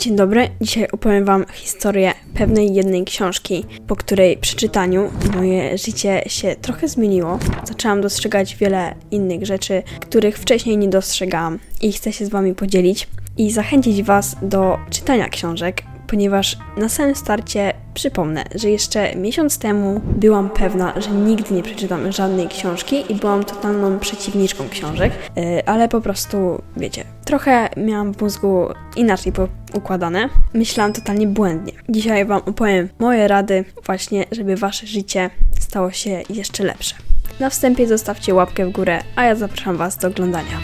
Dzień dobry, dzisiaj opowiem Wam historię pewnej jednej książki, po której przeczytaniu moje życie się trochę zmieniło. Zaczęłam dostrzegać wiele innych rzeczy, których wcześniej nie dostrzegałam i chcę się z Wami podzielić i zachęcić Was do czytania książek, ponieważ na samym starcie przypomnę, że jeszcze miesiąc temu byłam pewna, że nigdy nie przeczytam żadnej książki i byłam totalną przeciwniczką książek, yy, ale po prostu, wiecie, trochę miałam w mózgu inaczej układane. Myślałam totalnie błędnie. Dzisiaj Wam opowiem moje rady, właśnie, żeby Wasze życie stało się jeszcze lepsze. Na wstępie zostawcie łapkę w górę, a ja zapraszam Was do oglądania.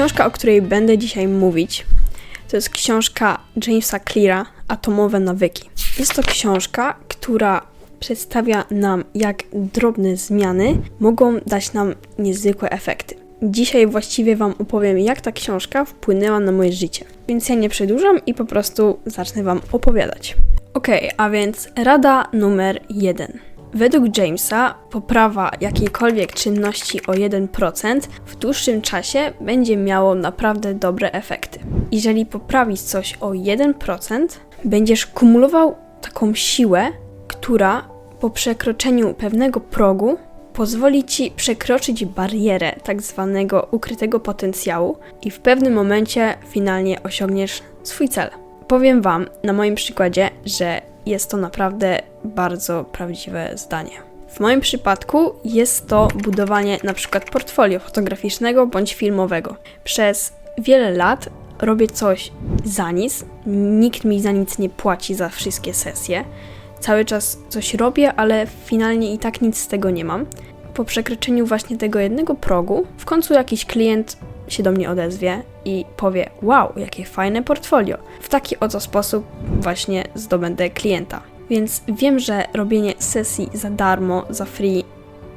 Książka, o której będę dzisiaj mówić, to jest książka Jamesa Cleara Atomowe nawyki. Jest to książka, która przedstawia nam, jak drobne zmiany mogą dać nam niezwykłe efekty. Dzisiaj właściwie Wam opowiem, jak ta książka wpłynęła na moje życie. Więc ja nie przedłużam i po prostu zacznę Wam opowiadać. Ok, a więc rada numer jeden. Według Jamesa poprawa jakiejkolwiek czynności o 1% w dłuższym czasie będzie miało naprawdę dobre efekty. Jeżeli poprawisz coś o 1%, będziesz kumulował taką siłę, która po przekroczeniu pewnego progu pozwoli ci przekroczyć barierę tak zwanego ukrytego potencjału i w pewnym momencie finalnie osiągniesz swój cel. Powiem Wam na moim przykładzie, że jest to naprawdę bardzo prawdziwe zdanie. W moim przypadku jest to budowanie na przykład portfolio fotograficznego bądź filmowego. Przez wiele lat robię coś za nic, nikt mi za nic nie płaci za wszystkie sesje. Cały czas coś robię, ale finalnie i tak nic z tego nie mam. Po przekroczeniu właśnie tego jednego progu, w końcu jakiś klient się do mnie odezwie i powie: Wow, jakie fajne portfolio. W taki oto sposób właśnie zdobędę klienta. Więc wiem, że robienie sesji za darmo, za free,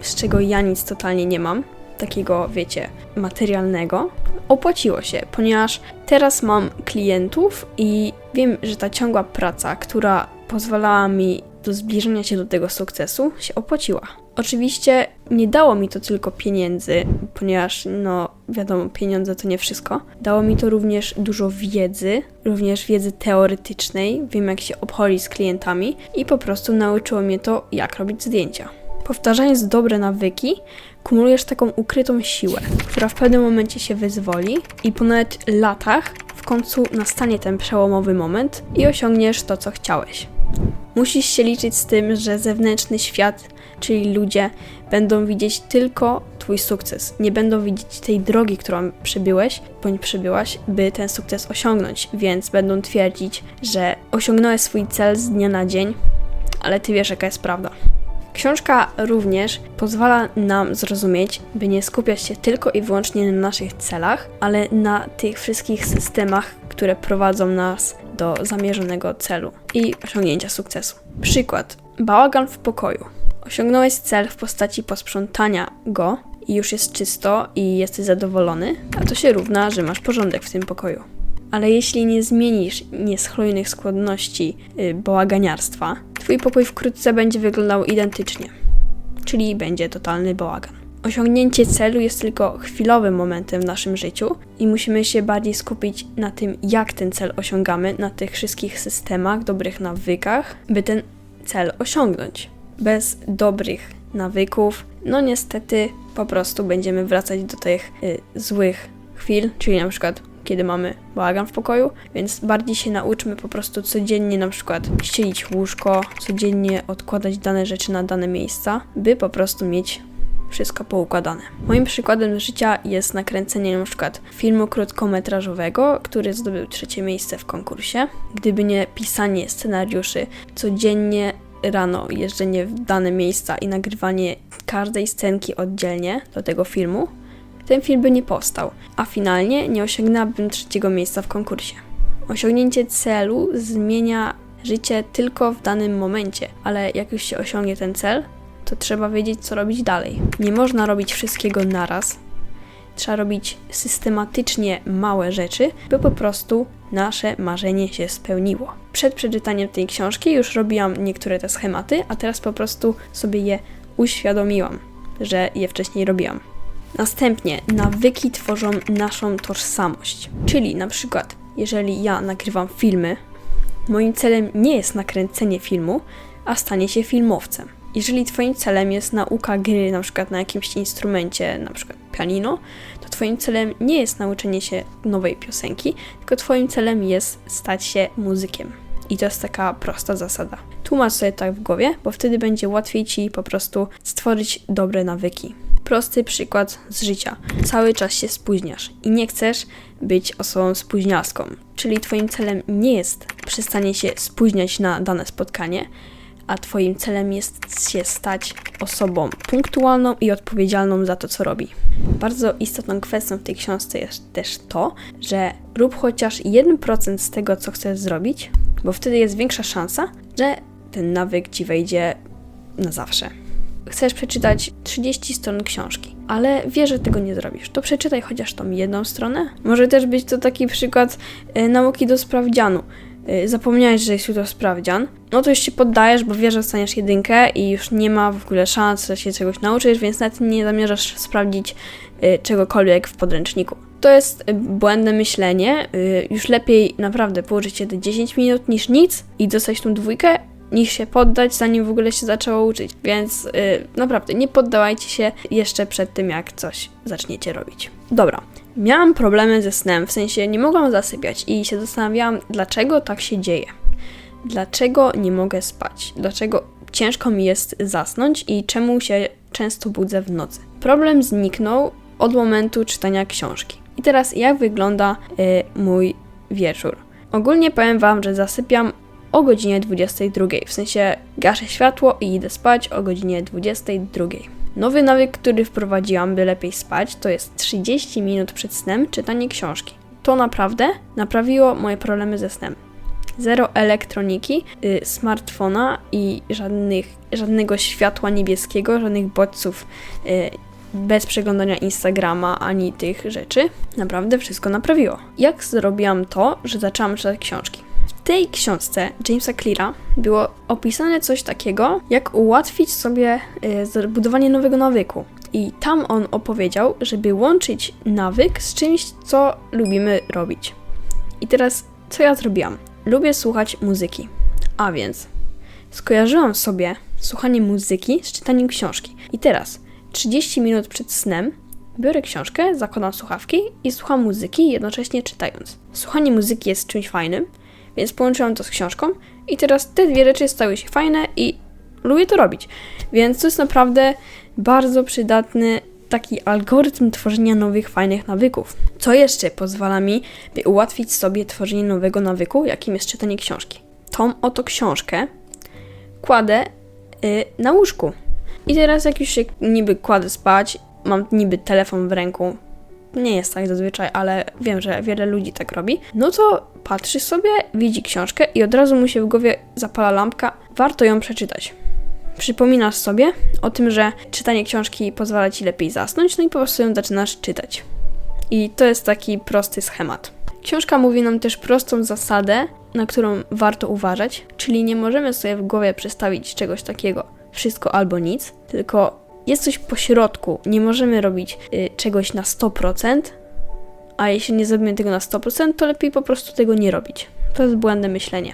z czego ja nic totalnie nie mam, takiego, wiecie, materialnego, opłaciło się, ponieważ teraz mam klientów i wiem, że ta ciągła praca, która pozwalała mi do zbliżenia się do tego sukcesu, się opłaciła. Oczywiście nie dało mi to tylko pieniędzy, ponieważ, no, wiadomo, pieniądze to nie wszystko. Dało mi to również dużo wiedzy, również wiedzy teoretycznej, wiem jak się obchodzić z klientami i po prostu nauczyło mnie to, jak robić zdjęcia. Powtarzając dobre nawyki, kumulujesz taką ukrytą siłę, która w pewnym momencie się wyzwoli i po nawet latach w końcu nastanie ten przełomowy moment i osiągniesz to, co chciałeś. Musisz się liczyć z tym, że zewnętrzny świat, czyli ludzie, będą widzieć tylko Twój sukces. Nie będą widzieć tej drogi, którą przebyłeś bądź przebyłaś, by ten sukces osiągnąć, więc będą twierdzić, że osiągnąłeś swój cel z dnia na dzień, ale Ty wiesz, jaka jest prawda. Książka również pozwala nam zrozumieć, by nie skupiać się tylko i wyłącznie na naszych celach, ale na tych wszystkich systemach, które prowadzą nas do zamierzonego celu i osiągnięcia sukcesu. Przykład: bałagan w pokoju. Osiągnąłeś cel w postaci posprzątania go i już jest czysto i jesteś zadowolony, a to się równa, że masz porządek w tym pokoju. Ale jeśli nie zmienisz nieschlojnych skłonności yy, bałaganiarstwa, twój pokój wkrótce będzie wyglądał identycznie, czyli będzie totalny bałagan. Osiągnięcie celu jest tylko chwilowym momentem w naszym życiu i musimy się bardziej skupić na tym, jak ten cel osiągamy, na tych wszystkich systemach, dobrych nawykach, by ten cel osiągnąć. Bez dobrych nawyków, no niestety po prostu będziemy wracać do tych y, złych chwil, czyli na przykład kiedy mamy bałagan w pokoju, więc bardziej się nauczmy po prostu codziennie na przykład ścielić łóżko, codziennie odkładać dane rzeczy na dane miejsca, by po prostu mieć wszystko poukładane. Moim przykładem życia jest nakręcenie na przykład filmu krótkometrażowego, który zdobył trzecie miejsce w konkursie. Gdyby nie pisanie scenariuszy codziennie rano, jeżdżenie w dane miejsca i nagrywanie każdej scenki oddzielnie do tego filmu, ten film by nie powstał, a finalnie nie osiągnęłabym trzeciego miejsca w konkursie. Osiągnięcie celu zmienia życie tylko w danym momencie, ale jak już się osiągnie ten cel, to trzeba wiedzieć, co robić dalej. Nie można robić wszystkiego naraz. Trzeba robić systematycznie małe rzeczy, by po prostu nasze marzenie się spełniło. Przed przeczytaniem tej książki już robiłam niektóre te schematy, a teraz po prostu sobie je uświadomiłam, że je wcześniej robiłam. Następnie nawyki tworzą naszą tożsamość. Czyli na przykład, jeżeli ja nagrywam filmy, moim celem nie jest nakręcenie filmu, a stanie się filmowcem. Jeżeli twoim celem jest nauka gry, na przykład na jakimś instrumencie, na przykład pianino, to twoim celem nie jest nauczenie się nowej piosenki, tylko twoim celem jest stać się muzykiem. I to jest taka prosta zasada. Tłumacz sobie tak w głowie, bo wtedy będzie łatwiej ci po prostu stworzyć dobre nawyki. Prosty przykład z życia. Cały czas się spóźniasz i nie chcesz być osobą spóźnialską. Czyli twoim celem nie jest przestanie się spóźniać na dane spotkanie, a Twoim celem jest się stać osobą punktualną i odpowiedzialną za to, co robi. Bardzo istotną kwestią w tej książce jest też to, że rób chociaż 1% z tego, co chcesz zrobić, bo wtedy jest większa szansa, że ten nawyk Ci wejdzie na zawsze. Chcesz przeczytać 30 stron książki, ale wiesz, że tego nie zrobisz. To przeczytaj chociaż tą jedną stronę. Może też być to taki przykład y, nauki do sprawdzianu zapomniałeś, że jest jutro sprawdzian, no to już się poddajesz, bo wiesz, że dostaniesz jedynkę i już nie ma w ogóle szans, że się czegoś nauczysz, więc nawet nie zamierzasz sprawdzić y, czegokolwiek w podręczniku. To jest y, błędne myślenie. Już lepiej naprawdę położyć się te 10 minut niż nic i dostać tą dwójkę, niż się poddać, zanim w ogóle się zaczęło uczyć. Więc naprawdę nie poddawajcie się jeszcze przed tym, jak coś zaczniecie robić. Dobra, Miałam problemy ze snem, w sensie nie mogłam zasypiać i się zastanawiałam, dlaczego tak się dzieje. Dlaczego nie mogę spać? Dlaczego ciężko mi jest zasnąć i czemu się często budzę w nocy? Problem zniknął od momentu czytania książki. I teraz jak wygląda y, mój wieczór? Ogólnie powiem Wam, że zasypiam o godzinie 22, w sensie gaszę światło i idę spać o godzinie 22. Nowy nawyk, który wprowadziłam, by lepiej spać, to jest 30 minut przed snem czytanie książki. To naprawdę naprawiło moje problemy ze snem. Zero elektroniki, y, smartfona i żadnych, żadnego światła niebieskiego, żadnych bodźców y, bez przeglądania Instagrama ani tych rzeczy. Naprawdę wszystko naprawiło. Jak zrobiłam to, że zaczęłam czytać książki? Tej książce Jamesa Cleara było opisane coś takiego, jak ułatwić sobie y, budowanie nowego nawyku. I tam on opowiedział, żeby łączyć nawyk z czymś, co lubimy robić. I teraz, co ja zrobiłam? Lubię słuchać muzyki. A więc skojarzyłam sobie słuchanie muzyki z czytaniem książki. I teraz, 30 minut przed snem, biorę książkę, zakładam słuchawki i słucham muzyki, jednocześnie czytając. Słuchanie muzyki jest czymś fajnym, więc połączyłam to z książką i teraz te dwie rzeczy stały się fajne i lubię to robić. Więc to jest naprawdę bardzo przydatny taki algorytm tworzenia nowych, fajnych nawyków. Co jeszcze pozwala mi, by ułatwić sobie tworzenie nowego nawyku, jakim jest czytanie książki? Tą oto książkę kładę yy, na łóżku. I teraz jak już się niby kładę spać, mam niby telefon w ręku, nie jest tak zazwyczaj, ale wiem, że wiele ludzi tak robi, no to patrzy sobie, widzi książkę i od razu mu się w głowie zapala lampka, warto ją przeczytać. Przypominasz sobie o tym, że czytanie książki pozwala ci lepiej zasnąć, no i po prostu ją zaczynasz czytać. I to jest taki prosty schemat. Książka mówi nam też prostą zasadę, na którą warto uważać, czyli nie możemy sobie w głowie przedstawić czegoś takiego wszystko albo nic, tylko jest coś po środku. Nie możemy robić y, czegoś na 100%, a jeśli nie zrobimy tego na 100%, to lepiej po prostu tego nie robić. To jest błędne myślenie.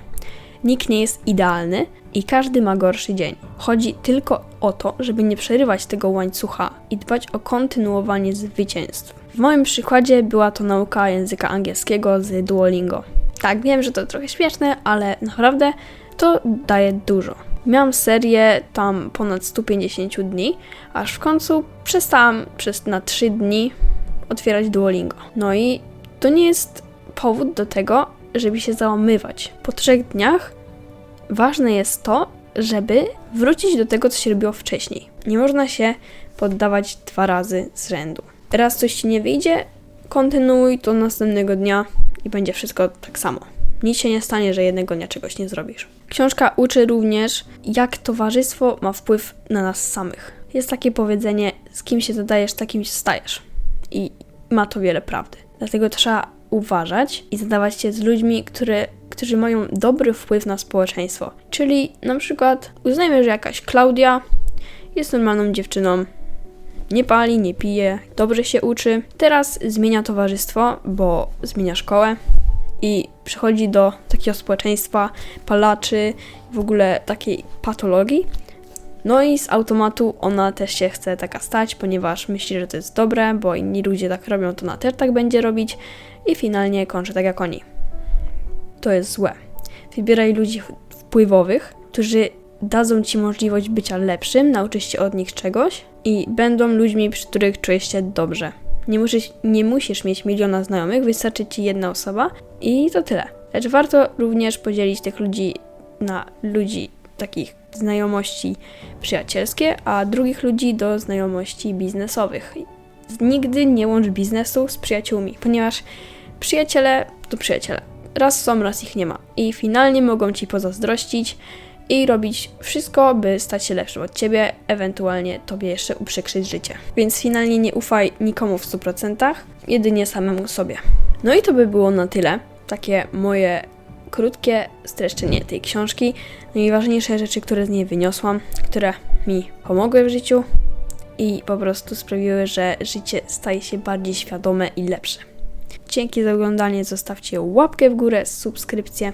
Nikt nie jest idealny i każdy ma gorszy dzień. Chodzi tylko o to, żeby nie przerywać tego łańcucha i dbać o kontynuowanie zwycięstw. W moim przykładzie była to nauka języka angielskiego z Duolingo. Tak, wiem, że to trochę śmieszne, ale naprawdę to daje dużo. Miałam serię tam ponad 150 dni, aż w końcu przestałam przez na 3 dni otwierać Duolingo. No i to nie jest powód do tego, żeby się załamywać. Po trzech dniach ważne jest to, żeby wrócić do tego, co się robiło wcześniej. Nie można się poddawać dwa razy z rzędu. Teraz coś ci nie wyjdzie, kontynuuj to następnego dnia i będzie wszystko tak samo. Nic się nie stanie, że jednego dnia czegoś nie zrobisz. Książka uczy również, jak towarzystwo ma wpływ na nas samych. Jest takie powiedzenie, z kim się dodajesz, takim się stajesz. I ma to wiele prawdy. Dlatego trzeba uważać i zadawać się z ludźmi, które, którzy mają dobry wpływ na społeczeństwo. Czyli na przykład uznajmy, że jakaś Klaudia jest normalną dziewczyną nie pali, nie pije, dobrze się uczy. Teraz zmienia towarzystwo, bo zmienia szkołę i przychodzi do takiego społeczeństwa palaczy, w ogóle takiej patologii. No i z automatu ona też się chce taka stać, ponieważ myśli, że to jest dobre, bo inni ludzie tak robią, to ona też tak będzie robić i finalnie kończy tak jak oni. To jest złe. Wybieraj ludzi wpływowych, którzy dadzą ci możliwość bycia lepszym, nauczysz się od nich czegoś i będą ludźmi, przy których czujesz się dobrze. Nie musisz, nie musisz mieć miliona znajomych, wystarczy ci jedna osoba i to tyle. Lecz warto również podzielić tych ludzi na ludzi takich znajomości przyjacielskie, a drugich ludzi do znajomości biznesowych. Nigdy nie łącz biznesu z przyjaciółmi, ponieważ przyjaciele to przyjaciele. Raz są, raz ich nie ma. I finalnie mogą ci pozazdrościć i robić wszystko, by stać się lepszym od ciebie, ewentualnie tobie jeszcze uprzykrzyć życie. Więc finalnie nie ufaj nikomu w 100%, jedynie samemu sobie. No i to by było na tyle. Takie moje krótkie streszczenie tej książki. Najważniejsze rzeczy, które z niej wyniosłam, które mi pomogły w życiu i po prostu sprawiły, że życie staje się bardziej świadome i lepsze. Dzięki za oglądanie, zostawcie łapkę w górę, subskrypcję.